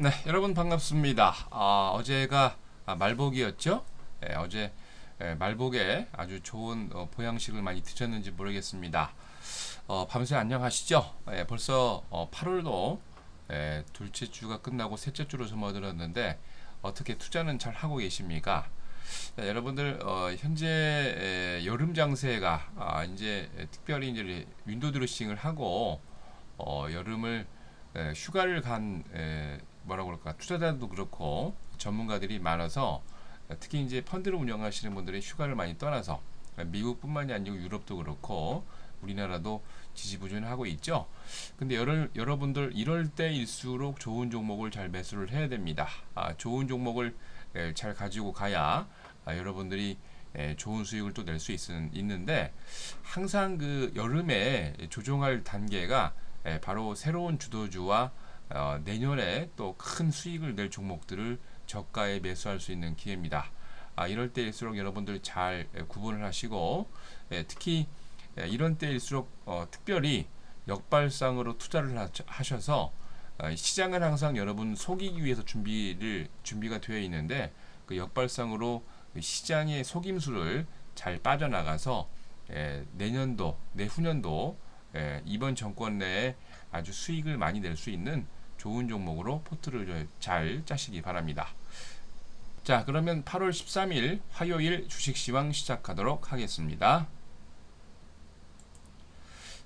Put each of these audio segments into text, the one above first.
네, 여러분 반갑습니다. 아, 어제가 아, 말복이었죠? 예, 어제 예, 말복에 아주 좋은 어, 보양식을 많이 드셨는지 모르겠습니다. 어, 밤새 안녕하시죠? 예, 벌써 어, 8월도 예, 둘째 주가 끝나고 셋째 주로 접어들었는데 어떻게 투자는 잘 하고 계십니까? 네, 여러분들 어, 현재 에, 여름 장세가 아, 이제 에, 특별히 이제 윈도 드레싱을 하고 어, 여름을 에, 휴가를 간 에, 뭐라고 그럴까 투자자도 그렇고 전문가들이 많아서 에, 특히 이제 펀드를 운영하시는 분들이 휴가를 많이 떠나서 에, 미국뿐만이 아니고 유럽도 그렇고 우리나라도 지지부진하고 있죠. 근데 여러, 여러분들 이럴 때일수록 좋은 종목을 잘 매수를 해야 됩니다. 아, 좋은 종목을 에, 잘 가지고 가야 아, 여러분들이 에, 좋은 수익을 또 낼 수 있는데 항상 그 여름에 조정할 단계가 에, 바로 새로운 주도주와 어, 내년에 또 큰 수익을 낼 종목들을 저가에 매수할 수 있는 기회입니다. 아, 이럴 때일수록 여러분들 잘 에, 구분을 하시고 에, 특히 에, 이런 때일수록 어, 특별히 역발상으로 투자를 하, 하셔서 어, 시장은 항상 여러분 속이기 위해서 준비를 준비가 되어 있는데 그 역발상으로 그 시장의 속임수를 잘 빠져나가서 에, 내년도 내후년도 에, 이번 정권 내에 아주 수익을 많이 낼 수 있는 좋은 종목으로 포트를 잘 짜시기 바랍니다. 자 그러면 8월 13일 화요일 주식시황 시작하도록 하겠습니다.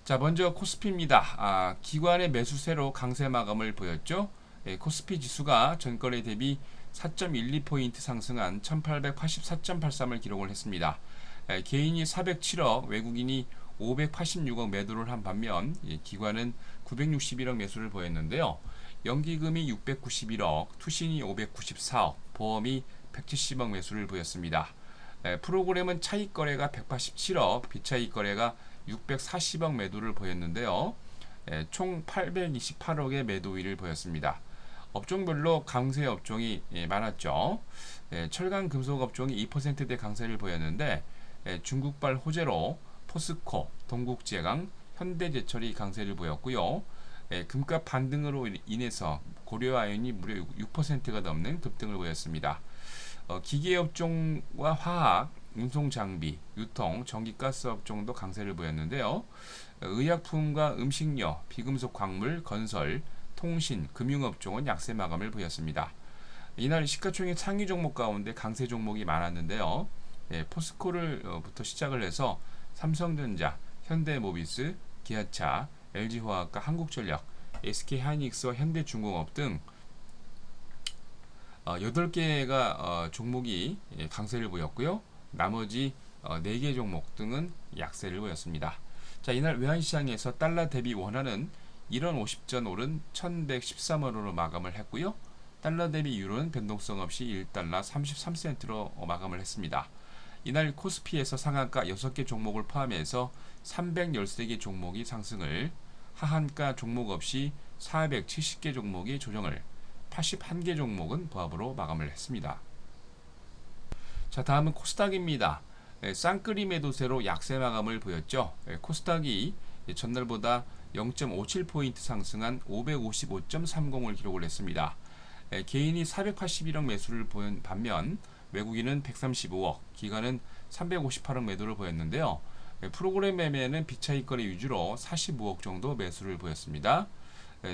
자 먼저 코스피입니다. 아, 기관의 매수세로 강세 마감을 보였죠. 예, 코스피 지수가 전거래 대비 4.12포인트 상승한 1884.83을 기록을 했습니다. 예, 개인이 407억, 외국인이 586억 매도를 한 반면 예, 기관은 961억 매수를 보였는데요. 연기금이 691억, 투신이 594억, 보험이 170억 매수를 보였습니다. 예, 프로그램은 차익 거래가 187억, 비차익 거래가 640억 매도를 보였는데요. 예, 총 828억의 매도일을 보였습니다. 업종별로 강세 업종이 예, 많았죠. 예, 철강 금속 업종이 2%대 강세를 보였는데 예, 중국발 호재로 포스코, 동국제강, 현대제철이 강세를 보였고요. 예, 금값 반등으로 인해서 고려아연이 무려 6%가 넘는 급등을 보였습니다. 어, 기계업종과 화학, 운송장비, 유통, 전기가스 업종도 강세를 보였는데요. 의약품과 음식료, 비금속 광물, 건설, 통신, 금융업종은 약세 마감을 보였습니다. 이날 시가총액 상위 종목 가운데 강세 종목이 많았는데요. 예, 포스코를부터 시작을 해서 삼성전자, 현대모비스, 기아차, LG화학과 한국전력, SK하이닉스와 현대중공업 등 어, 8개가 어, 종목이 예, 강세를 보였고요. 나머지 어, 4개 종목 등은 약세를 보였습니다. 자, 이날 외환시장에서 달러 대비 원화는 1원 50전 오른 1113원으로 마감을 했고요. 달러 대비 유로는 변동성 없이 1달러 33센트로 마감을 했습니다. 이날 코스피에서 상한가 6개 종목을 포함해서 313개 종목이 상승을 하한가 종목 없이 470개 종목이 조정을 81개 종목은 보합으로 마감을 했습니다. 자 다음은 코스닥입니다. 예, 쌍끌이 매도세로 약세 마감을 보였죠. 예, 코스닥이 전날보다 0.57포인트 상승한 555.30을 기록을 했습니다. 예, 개인이 481억 매수를 보인 반면 외국인은 135억, 기관은 358억 매도를 보였는데요. 프로그램 매매는 비차익 거래 위주로 45억 정도 매수를 보였습니다.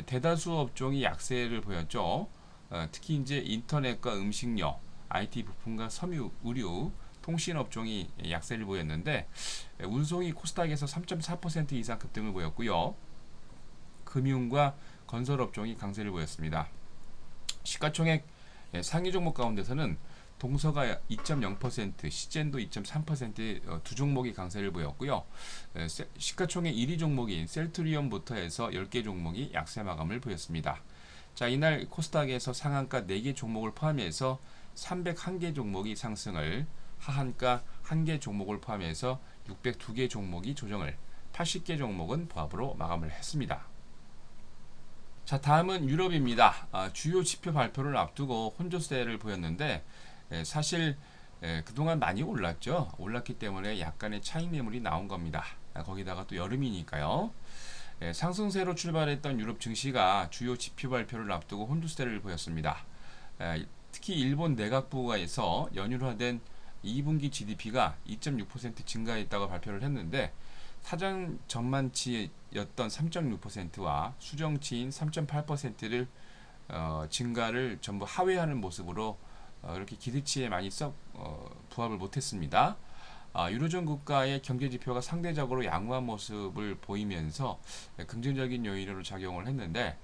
대다수 업종이 약세를 보였죠. 어, 특히 이제 인터넷과 음식료, IT 부품과 섬유, 의류, 통신 업종이 약세를 보였는데 운송이 코스닥에서 3.4% 이상 급등을 보였고요. 금융과 건설 업종이 강세를 보였습니다. 시가총액 상위 종목 가운데서는 동서가 2.0%, 시젠도 2.3%두 종목이 강세를 보였고요. 시가총액 1위 종목인 셀트리온부터 해서 10개 종목이 약세 마감을 보였습니다. 자, 이날 코스닥에서 상한가 4개 종목을 포함해서 301개 종목이 상승을, 하한가 1개 종목을 포함해서 602개 종목이 조정을, 80개 종목은 보합으로 마감을 했습니다. 자, 다음은 유럽입니다. 아, 주요 지표 발표를 앞두고 혼조세를 보였는데 예, 사실 예, 그동안 많이 올랐죠. 올랐기 때문에 약간의 차익 매물이 나온 겁니다. 아, 거기다가 또 여름이니까요. 예, 상승세로 출발했던 유럽 증시가 주요 지표 발표를 앞두고 혼조세를 보였습니다. 예, 특히 일본 내각부가에서 연율화된 2분기 GDP가 2.6% 증가했다고 발표를 했는데 사전 전만치였던 3.6%와 수정치인 3.8%를 어, 증가를 전부 하회하는 모습으로 어, 이렇게 기대치에 많이 썩 어, 부합을 못했습니다. 아, 유로존 국가의 경제 지표가 상대적으로 양호한 모습을 보이면서 예, 긍정적인 요인으로 작용을 했는데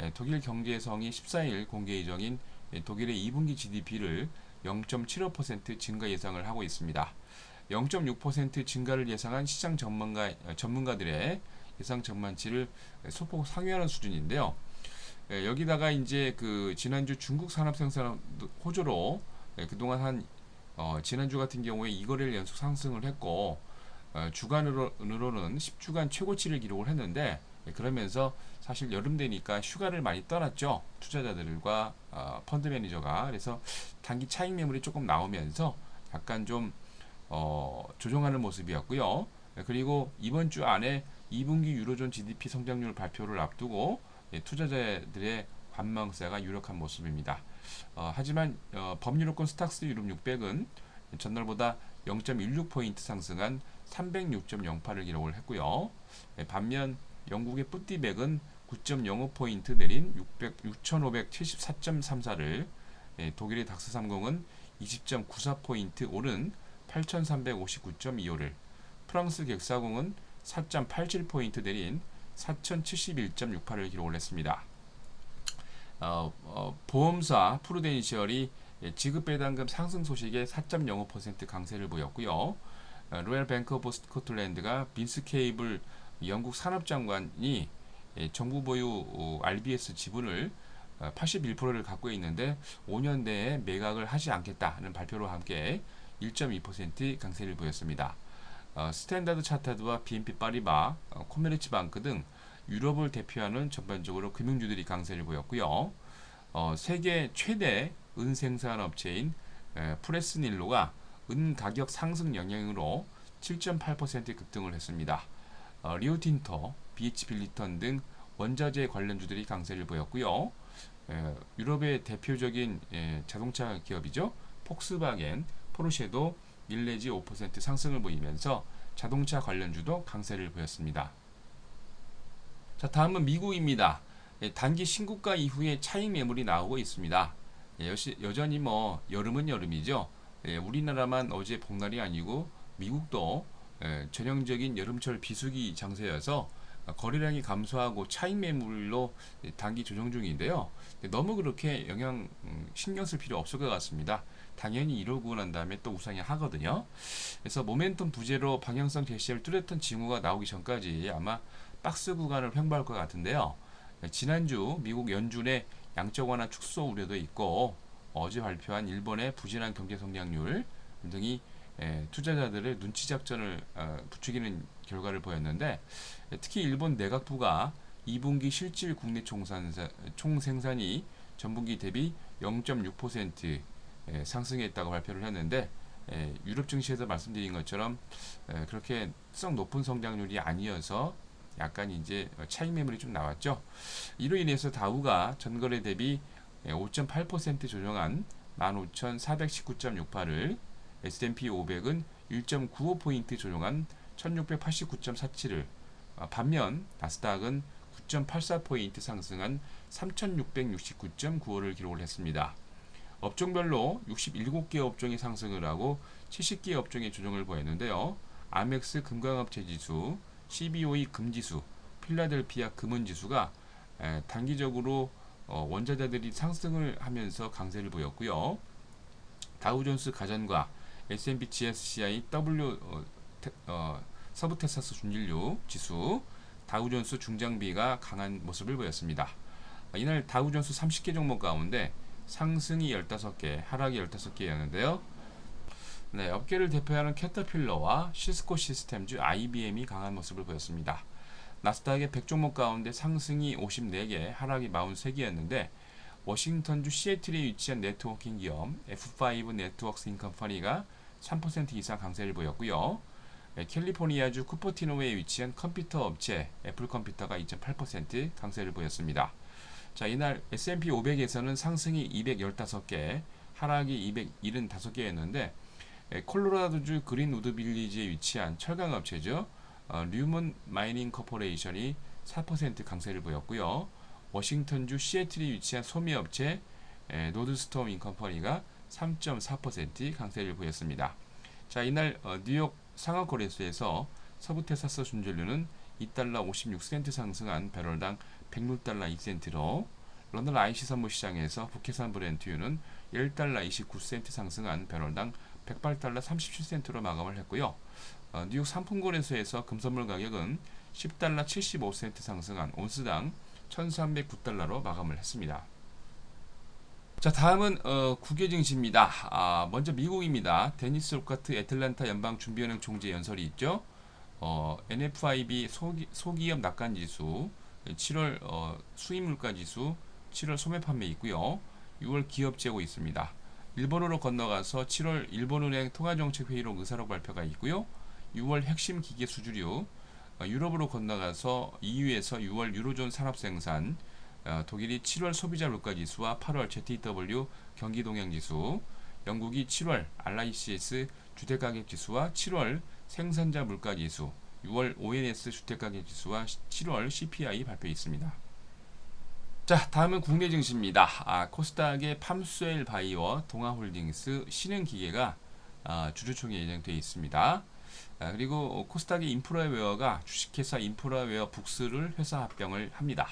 예, 독일 경제성이 14일 공개 예정인 예, 독일의 2분기 GDP를 0.75% 증가 예상을 하고 있습니다. 0.6% 증가를 예상한 시장 전문가 어, 전문가들의 예상 전망치를 소폭 상회하는 수준인데요. 예, 여기다가 이제 그 지난주 중국 산업 생산 호조로 예, 그동안 한 어, 지난주 같은 경우에 2거래일 연속 상승을 했고 어, 주간으로는 10주간 최고치를 기록을 했는데 예, 그러면서 사실 여름 되니까 휴가를 많이 떠났죠. 투자자들과 어, 펀드 매니저가. 그래서 단기 차익 매물이 조금 나오면서 약간 좀 어, 조정하는 모습이었고요. 예, 그리고 이번 주 안에 2분기 유로존 GDP 성장률 발표를 앞두고 예, 투자자들의 관망세가 유력한 모습입니다. 어, 하지만 어, 법유로권 스탁스 유럽 600은 전날보다 0.16포인트 상승한 306.08을 기록을 했고요. 예, 반면 영국의 뿌띠백은 9.05포인트 내린 600, 6,574.34를 예, 독일의 닥스 30은 20.94포인트 오른 8,359.25를 프랑스 객사공은 4.87포인트 내린 4,071.68을 기록을 했습니다. 어, 어, 보험사 프루덴셜이 예, 지급 배당금 상승 소식에 4.05% 강세를 보였고요. 어, 로얄 뱅크 오브 스코틀랜드가 빈스 케이블 영국 산업장관이 예, 정부 보유 어, RBS 지분을 81%를 어, 갖고 있는데 5년 내에 매각을 하지 않겠다는 발표로 함께 1.2% 강세를 보였습니다. 어, 스탠다드 차타드와 BNP 파리바, 어, 코메르츠 방크 등 유럽을 대표하는 전반적으로 금융주들이 강세를 보였고요. 어, 세계 최대 은 생산 업체인 에, 프레스닐로가 은 가격 상승 영향으로 7.8% 급등을 했습니다. 어, 리오틴토, BH 빌리턴 등 원자재 관련주들이 강세를 보였고요. 에, 유럽의 대표적인 에, 자동차 기업이죠. 폭스바겐, 포르쉐도 1 내지 5% 상승을 보이면서 자동차 관련주도 강세를 보였습니다. 자, 다음은 미국입니다. 예, 단기 신고가 이후에 차익 매물이 나오고 있습니다. 예, 여시, 여전히 뭐 여름은 여름이죠. 예, 우리나라만 어제 복날이 아니고 미국도 예, 전형적인 여름철 비수기 장세여서 거래량이 감소하고 차익 매물로 단기 조정 중인데요. 너무 그렇게 영향 음, 신경 쓸 필요 없을 것 같습니다. 당연히 이러고 난 다음에 또 우상이 하거든요. 그래서 모멘텀 부재로 방향성 제시를 뚜렷한 징후가 나오기 전까지 아마 박스 구간을 횡보할 것 같은데요. 지난주 미국 연준의 양적 완화 축소 우려도 있고 어제 발표한 일본의 부진한 경제 성장률 등이 투자자들의 눈치 작전을 어, 부추기는 결과를 보였는데 특히 일본 내각부가 2분기 실질 국내 총생산이 전분기 대비 0.6% 상승했다고 발표를 했는데 유럽 증시에서 말씀드린 것처럼 그렇게 썩 높은 성장률이 아니어서 약간 이제 차익 매물이 좀 나왔죠. 이로 인해서 다우가 전거래 대비 5.8% 조정한 15,419.68을 S&P 500은 1.95포인트 조정한 1689.47을 어, 반면 나스닥은 9.84포인트 상승한 3669.95를 기록을 했습니다. 업종별로 67개 업종이 상승을 하고 70개 업종이 조정을 보였는데요. 아멕스 금강업체 지수, CBOE 금지수, 필라델피아 금은지수가 단기적으로 어, 원자재들이 상승을 하면서 강세를 보였고요. 다우존스 가전과 S&P GSCI W 어, 테, 어, 서브테사스 준진류 지수 다우존스 중장비가 강한 모습을 보였습니다. 이날 다우존스 30개 종목 가운데 상승이 15개, 하락이 15개였는데요. 네, 업계를 대표하는 캐터필러와 시스코 시스템즈 IBM이 강한 모습을 보였습니다. 나스닥의 100종목 가운데 상승이 54개, 하락이 43개였는데 워싱턴주 시애틀에 위치한 네트워킹 기업 F5 네트워크스 인컴퍼니가 3% 이상 강세를 보였고요. 예, 캘리포니아주 쿠퍼티노에 위치한 컴퓨터 업체 애플 컴퓨터가 2.8% 강세를 보였습니다. 자, 이날 S&P 500에서는 상승이 215개, 하락이 275개였는데 예, 콜로라도주 그린우드 빌리지에 위치한 철강 업체죠. 어, 류먼 마이닝 커퍼레이션이 4% 강세를 보였고요. 워싱턴주 시애틀에 위치한 소미 업체 에, 노드스톰 인컴퍼니가 3.4% 강세를 보였습니다. 자, 이날 어, 뉴욕 상하거래소에서 서부 텍사스 준전류는 2달러 56센트 상승한 배럴당 106달러 2센트로 런던 IC 선물 시장에서 북해산 브렌트유는 1달러 29센트 상승한 배럴당 108달러 37센트로 마감을 했고요. 어, 뉴욕 상품거래소에서 금선물 가격은 10달러 75센트 상승한 온스당 1309달러로 마감을 했습니다. 자 다음은 어, 국외 증시입니다. 아, 먼저 미국입니다. 데니스 로카트 애틀란타 연방준비은행 총재 연설이 있죠. 어, NFIB 소기, 소기업 낙관 지수 7월 어, 수입 물가 지수 7월 소매 판매 있고요. 6월 기업 재고 있습니다. 일본으로 건너가서 7월 일본은행 통화정책 회의로 의사록 발표가 있고요. 6월 핵심 기계 수주류 어, 유럽으로 건너가서 EU에서 6월 유로존 산업생산 어, 독일이 7월 소비자 물가 지수와 8월 ZEW 경기 동향 지수, 영국이 7월 RICS 주택 가격 지수와 7월 생산자 물가 지수, 6월 ONS 주택 가격 지수와 7월 CPI 발표 있습니다. 자, 다음은 국내 증시입니다. 아, 코스닥의 팜스웰 바이오 동아홀딩스 신흥기계가 아, 주주총회 예정되어 있습니다. 아, 그리고 코스닥의 인프라웨어가 주식회사 인프라웨어 북스를 회사 합병을 합니다.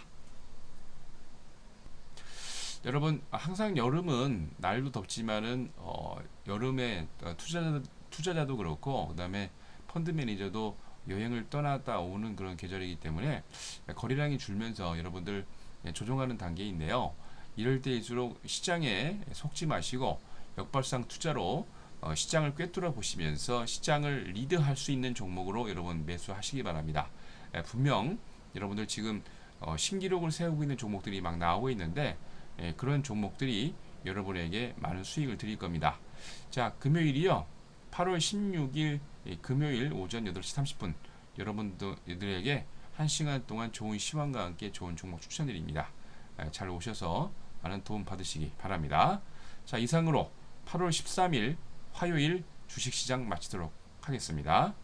여러분 항상 여름은 날도 덥지만은 어, 여름에 투자자, 투자자도 그렇고 그 다음에 펀드 매니저도 여행을 떠나다 오는 그런 계절이기 때문에 거래량이 줄면서 여러분들 조정하는 단계인데요. 이럴 때일수록 시장에 속지 마시고 역발상 투자로 어, 시장을 꿰뚫어 보시면서 시장을 리드할 수 있는 종목으로 여러분 매수하시기 바랍니다. 에, 분명 여러분들 지금 어, 신기록을 세우고 있는 종목들이 막 나오고 있는데 예, 그런 종목들이 여러분에게 많은 수익을 드릴 겁니다. 자, 금요일이요. 8월 16일 예, 금요일 오전 8시 30분 여러분들에게 1시간 동안 좋은 시황과 함께 좋은 종목 추천드립니다. 예, 잘 오셔서 많은 도움 받으시기 바랍니다. 자, 이상으로 8월 13일 화요일 주식시장 마치도록 하겠습니다.